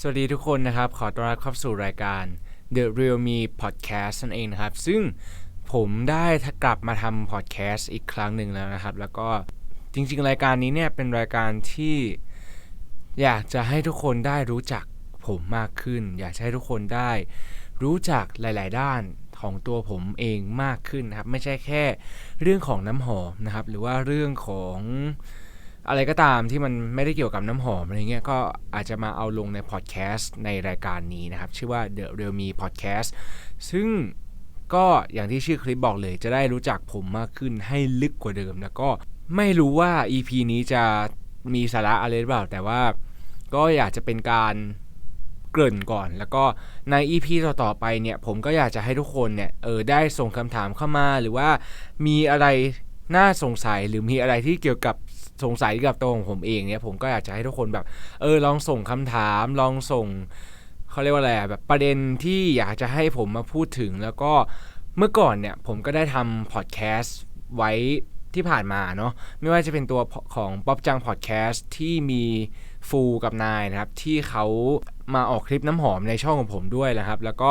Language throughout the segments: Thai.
สวัสดีทุกคนนะครับ ขอต้อนรับเข้าสู่รายการ The Real Me Podcast นั่นเองนะครับ ซึ่งผมได้กลับมาทำพอดแคสต์อีกครั้งหนึ่งแล้วนะครับ แล้วก็จริงๆ รายการนี้เนี่ยเป็นรายการที่อยากจะให้ทุกคนได้รู้จักผมมากขึ้น อยากให้ทุกคนได้รู้จักหลาย ๆ ด้านของตัวผมเองมากขึ้นนะครับ ไม่ใช่แค่เรื่องของน้ำหอมนะครับ หรือว่าเรื่องของ อะไรก็ตามที่มันไม่ได้เกี่ยวกับน้ำหอมอะไรเงี้ยก็อาจจะมาเอาลงในพอดแคสต์ในรายการนี้นะครับ ชื่อว่า The Real Me Podcast ซึ่งก็อย่างที่ชื่อคลิปบอกเลยจะได้รู้จักผมมากขึ้นให้ลึกกว่าเดิม แล้วก็ไม่รู้ว่า EP นี้จะมีสาระอะไรหรือเปล่า แต่ว่าก็อยากจะเป็นการเกริ่นก่อน แล้วก็ใน EP ต่อๆไปเนี่ยผมก็อยากจะให้ทุกคนเนี่ยเออได้ส่งคำถามเข้ามาหรือว่ามีอะไรน่าสงสัยหรือมีอะไรที่เกี่ยวกับ สงสัยกับตัวของผมเองเนี่ยผมก็อยากจะให้ทุกคนแบบ เออลองส่งคำถาม ลองส่งเขาเรียกว่าอะไรอะแบบประเด็นที่อยากจะให้ผมมาพูดถึง แล้วก็เมื่อก่อนเนี่ยผมก็ได้ทำพอดแคสต์ไว้ที่ผ่านมาเนาะไม่ว่าจะเป็นตัวของป๊อบจังพอดแคสต์ที่มีฟูกับนายนะครับ ที่เขามาออกคลิปน้ำหอมในช่องของผมด้วยนะครับ แล้วก็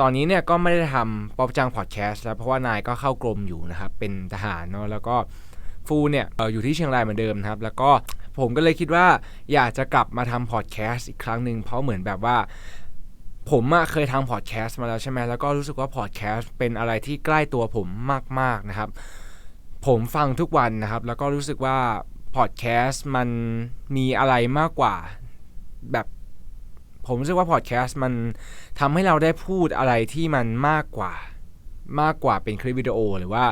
ตอนนี้เนี่ยก็ไม่ได้ทำป๊อบจังพอดแคสต์แล้วเพราะว่านายก็เข้ากรมอยู่นะครับ เป็นทหารเนาะแล้วก็ ฟูเนี่ยอยู่ที่เชียงรายเหมือนเดิมนะครับ แล้วก็ผมก็เลยคิดว่าอยากจะกลับมาทำพอดแคสต์อีกครั้งหนึ่งเพราะเหมือนแบบว่าผมอะเคยทำพอดแคสต์มาแล้วใช่ไหมแล้วก็รู้สึกว่าพอดแคสต์เป็นอะไรที่ใกล้ตัวผมมาก ๆ นะครับ ผมฟังทุกวันนะครับ แล้วก็รู้สึกว่าพอดแคสต์มันมีอะไรมากกว่าแบบผมรู้สึกว่าพอดแคสต์มันทำให้เราได้พูดอะไรที่มันมากกว่า มากกว่าเป็นคลิปวิดีโอหรือว่า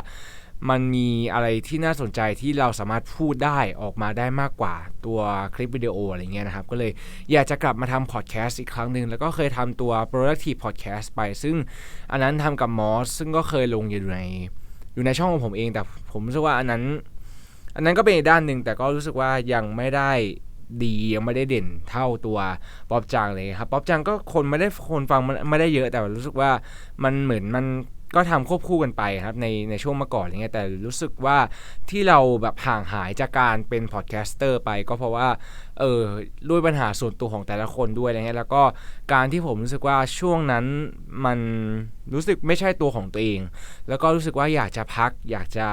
มันมีอะไรที่น่าสนใจที่เราสามารถพูดได้ออกมาได้มากกว่าตัวคลิปวิดีโออะไรเงี้ยนะครับ ก็เลยอยากจะกลับมาทำพอดแคสต์อีกครั้งหนึ่งแล้วก็เคยทำตัว productive podcast ไป ซึ่งอันนั้นทำกับมอสซึ่งก็เคยลงอยู่ในอยู่ในช่องของผมเอง แต่ผมรู้สึกว่าอันนั้น อันนั้นก็เป็นอีกด้านหนึ่งแต่ก็รู้สึกว่ายังไม่ได้ดียังไม่ได้เด่นเท่าตัวป๊อปจังเลยครับป๊อปจังก็คนไม่ได้คนฟังไม่ได้เยอะแต่รู้สึกว่ามันเหมือนมัน ก็ทำควบคู่กันไปครับในในช่วงเมื่อก่อนอะไรเงี้ยแต่รู้สึกว่าที่เราแบบห่างหายจากการเป็นพอดแคสเตอร์ไปก็เพราะว่าเออด้วยปัญหาส่วนตัวของแต่ละคนด้วยอะไรเงี้ยแล้วก็การที่ผมรู้สึกว่าช่วงนั้นมันรู้สึกไม่ใช่ตัวของตัวเอง แล้วก็รู้สึกว่าอยากจะพักอยากจะ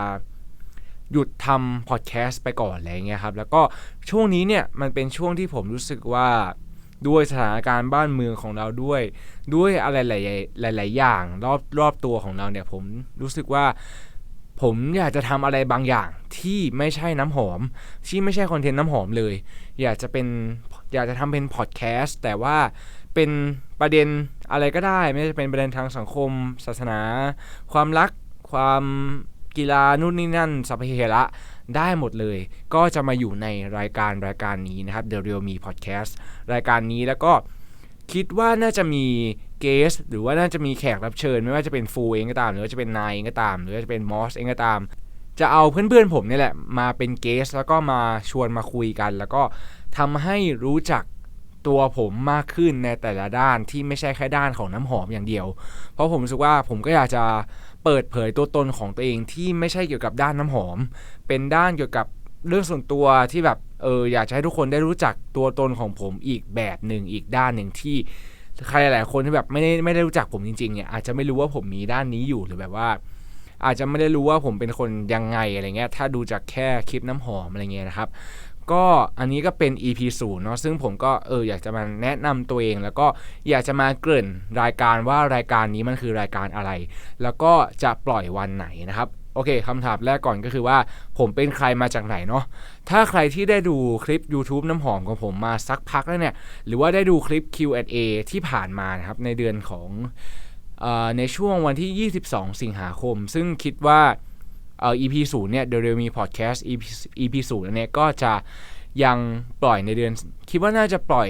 หยุดทำพอดแคสต์ไปก่อนอะไรเงี้ยครับแล้วก็ช่วงนี้เนี่ยมันเป็นช่วงที่ผมรู้สึกว่า ด้วยสถานการณ์บ้านเมืองของเราด้วย ด้วยอะไรหลาย ๆ หลาย ๆ อย่างรอบรอบตัวของเราเนี่ยผมรู้สึกว่าผมอยากจะทำอะไรบางอย่างที่ไม่ใช่น้ำหอม ที่ไม่ใช่คอนเทนต์น้ำหอมเลย อยากจะเป็นอยากจะทำเป็นพอดแคสต์แต่ว่าเป็นประเด็นอะไรก็ได้ ไม่ว่าจะเป็นประเด็นทางสังคม ศาสนา ความรักความ กีฬานู่นนี่นั่นสัพเพเหระได้หมดเลย ก็จะมาอยู่ในรายการรายการนี้นะครับ The Real Me Podcast รายการนี้แล้วก็คิดว่าน่าจะมีเกสหรือว่าน่าจะมีแขกรับเชิญ ไม่ว่าจะเป็นฟูเองก็ตาม หรือว่าจะเป็นนายเองก็ตาม หรือว่าจะเป็นมอสเองก็ตาม จะเอาเพื่อนๆผมนี่แหละมาเป็นเกสแล้วก็มาชวนมาคุยกัน แล้วก็ทำให้รู้จักตัวผมมากขึ้นในแต่ละด้านที่ไม่ใช่แค่ด้านของน้ำหอมอย่างเดียว เพราะผมรู้สึกว่าผมก็อยากจะ เปิดเผยตัวตนของตัวเองที่ไม่ใช่เกี่ยวกับด้านน้ำหอม เป็นด้านเกี่ยวกับเรื่องส่วนตัวที่แบบเอออยากจะให้ทุกคนได้รู้จักตัวตนของผมอีกแบบหนึ่งอีกด้านหนึ่งที่ใครหลายคนที่แบบไม่ได้ไม่ได้รู้จักผมจริงๆเนี่ยอาจจะไม่รู้ว่าผมมีด้านนี้อยู่หรือแบบว่า อาจจะไม่ได้รู้ว่าผมเป็นคนยังไงอะไรเงี้ยถ้าดูจากแค่คลิปน้ำหอมอะไรเงี้ยนะครับ ก็อันนี้ก็เป็น EP ศูนย์เนาะซึ่งผมก็เอออยากจะมาแนะนำตัวเอง แล้วก็อยากจะมาเกริ่นรายการว่ารายการนี้มันคือรายการอะไร แล้วก็จะปล่อยวันไหนนะครับโอเคคำถามแรกก่อนก็คือว่าผมเป็นใครมาจากไหนเนาะถ้าใครที่ได้ดูคลิป YouTube น้ำหอมของผมมาสักพักแล้วเนี่ย หรือว่าได้ดูคลิป Q&A ที่ผ่านมานะครับ ในเดือนของอในช่วงวันที่ 22 สิงหาคม ซึ่งคิดว่า เอ่อ EP ศูนย์เนี่ย The Real Me Podcast EP EP ศูนย์เนี่ยก็จะยังปล่อยในเดือน คิดว่าน่าจะปล่อย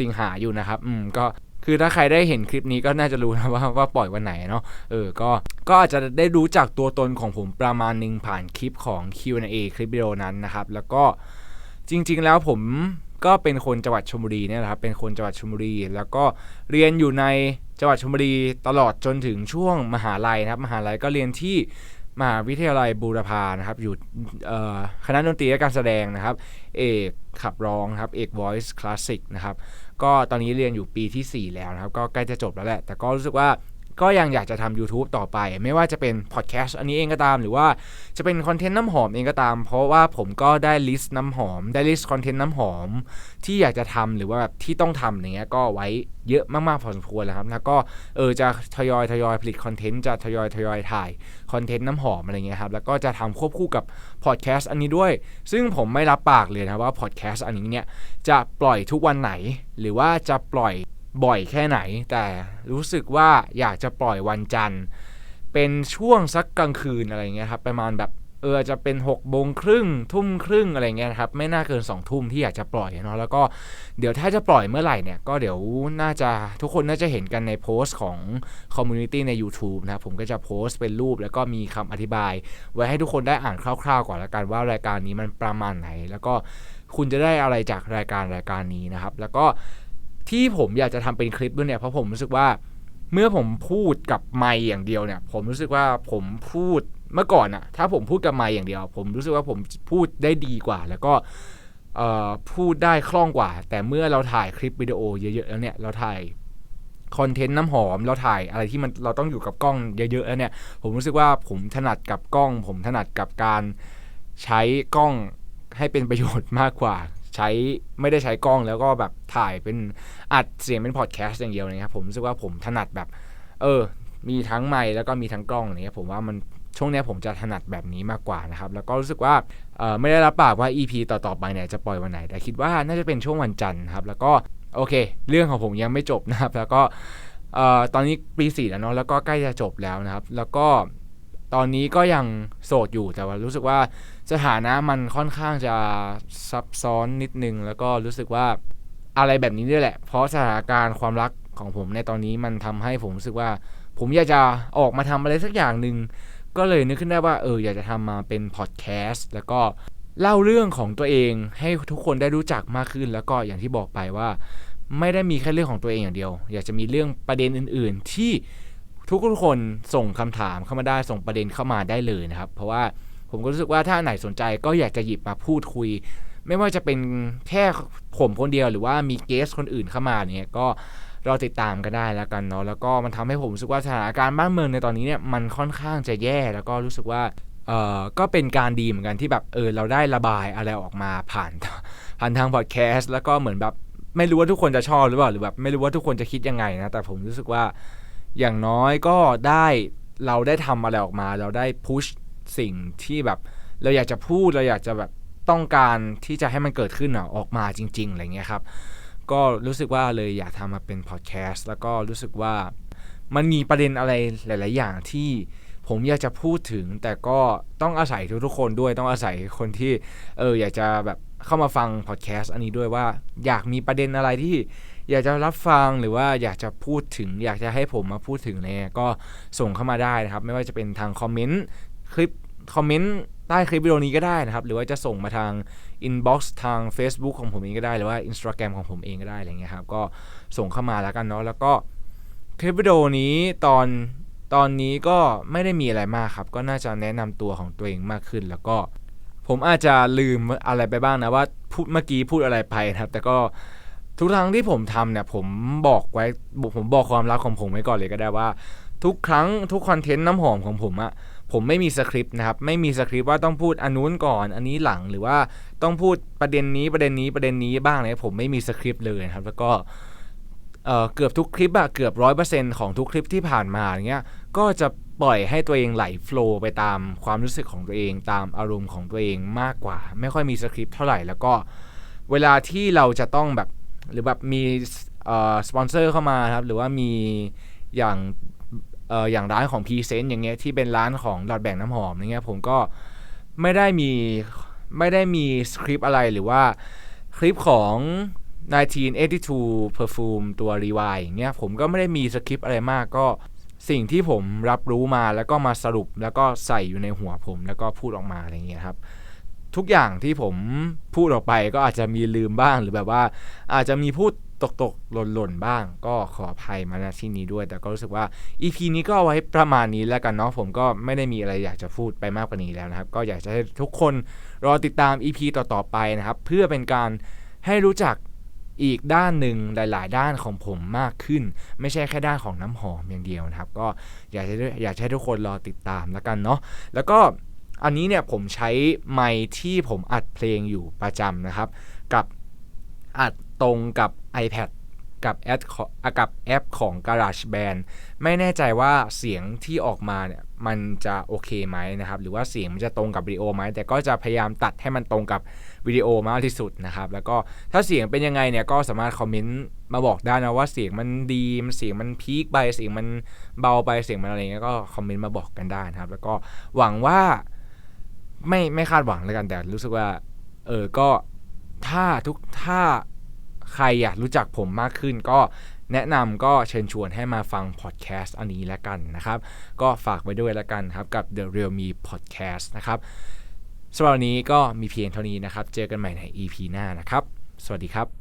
สิงหาอยู่นะครับ อืมก็คือถ้าใครได้เห็นคลิปนี้ก็น่าจะรู้นะว่าว่าปล่อยวันไหนเนาะเออก็ก็อาจจะได้รู้จักตัวตนของผมประมาณหนึ่งผ่านคลิปของ Q&A คลิปวิดีโอนั้นนะครับ แล้วก็จริง ๆ แล้วผมก็เป็นคนจังหวัดชลบุรีเนี่ยนะครับเป็นคนจังหวัดชลบุรี แล้วก็เรียนอยู่ในจังหวัดชลบุรีตลอดจนถึงช่วงมหาลัยนะครับ มหาลัยก็เรียนที่ มหาวิทยาลัยบูรพานะครับ อยู่คณะดนตรีและการแสดงนะครับ เอกขับร้องครับ เอก voice classic นะครับ ก็ตอนนี้เรียนอยู่ปีที่ 4 แล้วนะครับ ก็ใกล้จะจบแล้วแหละ แต่ก็รู้สึกว่า ก็ยังอยากจะทำ YouTube ต่อไป ไม่ว่าจะเป็นพอดแคสต์อันนี้เองก็ตาม หรือว่าจะเป็นคอนเทนต์น้ำหอมเองก็ตาม เพราะว่าผมก็ได้ลิสต์น้ำหอม ได้ลิสต์คอนเทนต์น้ำหอม ที่อยากจะทำหรือว่าแบบที่ต้องทำอย่างเงี้ยก็ไว้เยอะมากๆพอสมควรแล้วครับ แล้วก็เออจะทยอยทยอยผลิตคอนเทนต์จะทยอยทยอยถ่ายคอนเทนต์น้ำหอมอะไรเงี้ยครับ แล้วก็จะทำควบคู่กับพอดแคสต์อันนี้ด้วย ซึ่งผมไม่รับปากเลยนะว่าพอดแคสต์อันนี้เนี่ยจะปล่อยทุกวันไหน หรือว่าจะปล่อย บ่อยแค่ไหน แต่รู้สึกว่าอยากจะปล่อยวันจันทร์ เป็นช่วงสักกลางคืนอะไรเงี้ยครับประมาณแบบเออจะเป็น6กโมงครึ่งทุ่มครึ่งอะไรเงี้ยครับไม่น่าเกิน2องทุ่มที่อยากจะปล่อยเนาะแล้วก็เดี๋ยวถ้าจะปล่อยเมื่อไหร่เนี่ยก็เดี๋ยวน่าจะทุกคนน่าจะเห็นกันในโพสต์ของคอมมูนิตี้ใน YouTube นะครับผมก็จะโพสต์เป็นรูปแล้วก็มีคำอธิบาย ไว้ให้ทุกคนได้อ่านคร่าวๆก่อนละกันว่ารายการนี้มันประมาณไหน แล้วก็คุณจะได้อะไรจากรายการรายการนี้นะครับ แล้วก็ ที่ผมอยากจะทำเป็นคลิปด้วยเนี่ยเพราะผมรู้สึกว่าเมื่อผมพูดกับไมค์อย่างเดียวเนี่ย ผมรู้สึกว่าผมพูดเมื่อก่อนอะถ้าผมพูดกับไมค์อย่างเดียว ผมรู้สึกว่าผมพูดได้ดีกว่า แล้วก็พูดได้คล่องกว่า แต่เมื่อเราถ่ายคลิปวิดีโอเยอะๆแล้วเนี่ยเราถ่ายคอนเทนต์น้ำหอมเราถ่ายอะไรที่มันเราต้องอยู่กับกล้องเยอะๆแล้วเนี่ย ผมรู้สึกว่าผมถนัดกับกล้อง ผมถนัดกับการใช้กล้องให้เป็นประโยชน์มากกว่า ใช้ไม่ได้ใช้กล้องแล้วก็แบบถ่ายเป็นอัดเสียงเป็นพอดแคสต์อย่างเดียวนะครับผมรู้สึกว่าผมถนัดแบบ เออ มีทั้งไมค์แล้วก็มีทั้งกล้องเนี่ยผมว่ามันช่วงนี้ผมจะถนัดแบบนี้มากกว่านะครับ แล้วก็รู้สึกว่าเออไม่ได้รับปากว่า EP ต่อๆไปเนี่ยจะปล่อยวันไหน แต่คิดว่าน่าจะเป็นช่วงวันจันทร์ครับ แล้วก็โอเค เรื่องของผมยังไม่จบนะครับ แล้วก็เออตอนนี้ปีสี่แล้วเนาะแล้วก็ใกล้จะจบแล้วนะครับ แล้วก็ ตอนนี้ก็ยังโสดอยู่แต่ว่ารู้สึกว่าสถานะมันค่อนข้างจะซับซ้อนนิดนึง แล้วก็รู้สึกว่าอะไรแบบนี้นี่แหละ เพราะสถานการณ์ความรักของผมในตอนนี้มันทำให้ผมรู้สึกว่า ผมอยากจะออกมาทำอะไรสักอย่างหนึ่งก็เลยนึกขึ้นได้ว่าเอออยากจะทำมาเป็นพอดแคสต์แล้วก็เล่าเรื่องของตัวเองให้ทุกคนได้รู้จักมากขึ้น แล้วก็อย่างที่บอกไปว่า ไม่ได้มีแค่เรื่องของตัวเองอย่างเดียว อยากจะมีเรื่องประเด็นอื่น ๆ ที่ ทุกคนส่งคำถามเข้ามาได้ส่งประเด็นเข้ามาได้เลยนะครับ เพราะว่าผมก็รู้สึกว่าถ้าไหนสนใจก็อยากจะหยิบมาพูดคุย ไม่ว่าจะเป็นแค่ผมคนเดียวหรือว่ามีเกสคนอื่นเข้ามาเนี่ยก็รอติดตามกันได้แล้วกันเนาะแล้วก็มันทำให้ผมรู้สึกว่าสถานการณ์บ้านเมืองในตอนนี้เนี่ยมันค่อนข้างจะแย่แล้วก็รู้สึกว่าเอ่อก็เป็นการดีเหมือนกันที่แบบเออเราได้ระบายอะไรออกมาผ่านผ่านทางพอดแคสต์แล้วก็เหมือนแบบไม่รู้ว่าทุกคนจะชอบหรือเปล่าหรือแบบไม่รู้ว่าทุกคนจะคิดยังไงนะแต่ผมรู้สึกว่า อย่างน้อยก็ได้เราได้ทำอะไรออกมา เราได้พุชสิ่งที่แบบ เราอยากจะพูดเราอยากจะแบบต้องการที่จะให้มันเกิดขึ้นอะออกมาจริง ๆอะไรเงี้ยครับ ก็รู้สึกว่าเลยอยากทำมาเป็นพอดแคสต์แล้วก็รู้สึกว่ามันมีประเด็นอะไรหลาย ๆ อย่างที่ผมอยากจะพูดถึง แต่ก็ต้องอาศัยทุกๆคนด้วยต้องอาศัยคนที่เอออยากจะแบบเข้ามาฟังพอดแคสต์อันนี้ด้วยว่า อยากมีประเด็นอะไรที่ อยากจะรับฟังหรือว่าอยากจะพูดถึง อยากจะให้ผมมาพูดถึงเนี่ยก็ส่งเข้ามาได้นะครับ ไม่ว่าจะเป็นทางคอมเมนต์คลิปคอมเมนต์ใต้คลิปวิดีโอนี้ก็ได้นะครับ หรือว่าจะส่งมาทางอินบ็อกซ์ทาง Facebook ของผมเองก็ได้ หรือว่า Instagram ของผมเองก็ได้อะไรเงี้ยครับ ก็ส่งเข้ามาแล้วกันเนาะแล้วก็คลิปวิดีโอนี้ตอนตอนนี้ก็ไม่ได้มีอะไรมากครับ ก็น่าจะแนะนำตัวของตัวเองมากขึ้น แล้วก็ผมอาจจะลืมอะไรไปบ้างนะว่าพูดเมื่อกี้พูดอะไรไปนะครับ แต่ก็ ทุกครั้งที่ผมทำเนี่ยผมบอกไว้ผมบอกความลับของผมไว้ก่อนเลยก็ได้ว่า ทุกครั้งทุกคอนเทนต์น้ำหอมของผมอะผมไม่มีสคริปต์นะครับไม่มีสคริปต์ว่าต้องพูดอันนู้นก่อน อันนี้หลังหรือว่าต้องพูดประเด็นนี้ประเด็นนี้ประเด็นนี้บ้างเลยผมไม่มีสคริปต์เลยครับ แล้วก็เเกือบทุกคลิปอะเกือบร้อยเปอร์เซ็นต์ของทุกคลิปที่ผ่านมาอย่างเงี้ยก็จะปล่อยให้ตัวเองไหลโฟล์ไปตามความรู้สึกของตัวเองตามอารมณ์ของตัวเองมากกว่า ไม่ค่อยมีสคริปต์เท่าไหร่ แล้วก็เวลาที่เราจะต้องแบบ หรือแบบมีสปอนเซอร์เข้ามาครับ หรือว่ามีอย่างอย่างร้านของพรีเซนต์อย่างเงี้ยที่เป็นร้านของหลอดแบ่งน้ำหอมอย่างเงี้ยผมก็ไม่ได้มีไม่ได้มีสคริปต์อะไรหรือว่าคลิปของ1982 Perfume ตัว r e w i อย่างเงี้ยผมก็ไม่ได้มีสคริปต์อะไรมากก็สิ่งที่ผมรับรู้มาแล้วก็มาสรุปแล้วก็ใส่อยู่ในหัวผม แล้วก็พูดออกมาอะไรเงี้ยครับ ทุกอย่างที่ผมพูดออกไปก็อาจจะมีลืมบ้างหรือแบบว่า อาจจะมีพูดตกตกหล่นหล่นบ้าง ก็ขออภัยมาณที่นี้ด้วย แต่ก็รู้สึกว่า EP นี้ก็ไว้ประมาณนี้แล้วกันเนาะผมก็ไม่ได้มีอะไรอยากจะพูดไปมากกว่านี้แล้วนะครับ ก็อยากจะให้ทุกคนรอติดตาม EP ต่อๆไปนะครับ เพื่อเป็นการให้รู้จักอีกด้านหนึ่งหลาย ๆ ด้านของผมมากขึ้น ไม่ใช่แค่ด้านของน้ำหอมอย่างเดียวนะครับ ก็อยากจะอยากให้ทุกคนรอติดตามแล้วกันเนาะแล้วก็ อันนี้เนี่ยผมใช้ไมค์ที่ผมอัดเพลงอยู่ประจำนะครับ กับอัดตรงกับ iPad กับแอปกับแอปของ GarageBand ไม่แน่ใจว่าเสียงที่ออกมาเนี่ยมันจะโอเคไหมนะครับ หรือว่าเสียงมันจะตรงกับวิดีโอไหม แต่ก็จะพยายามตัดให้มันตรงกับวิดีโอมากที่สุดนะครับ แล้วก็ถ้าเสียงเป็นยังไงเนี่ยก็สามารถคอมเมนต์มาบอกได้นะว่าเสียงมันดีมันเสียงมันพีคไปเสียงมันเบาไปเสียงมันอะไรเงี้ยก็คอมเมนต์มาบอกกันได้นะครับ แล้วก็หวังว่า ไม่ไม่คาดหวังแล้วกันแต่รู้สึกว่า เออก็ถ้าทุกถ้าใครอยากรู้จักผมมากขึ้น ก็แนะนำก็เชิญชวนให้มาฟังพอดแคสต์อันนี้แล้วกันนะครับ ก็ฝากไว้ด้วยแล้วกันครับกับ The Real Me Podcast นะครับสำหรับวันนี้ก็มีเพียงเท่านี้นะครับ เจอกันใหม่ใน EP หน้านะครับ สวัสดีครับ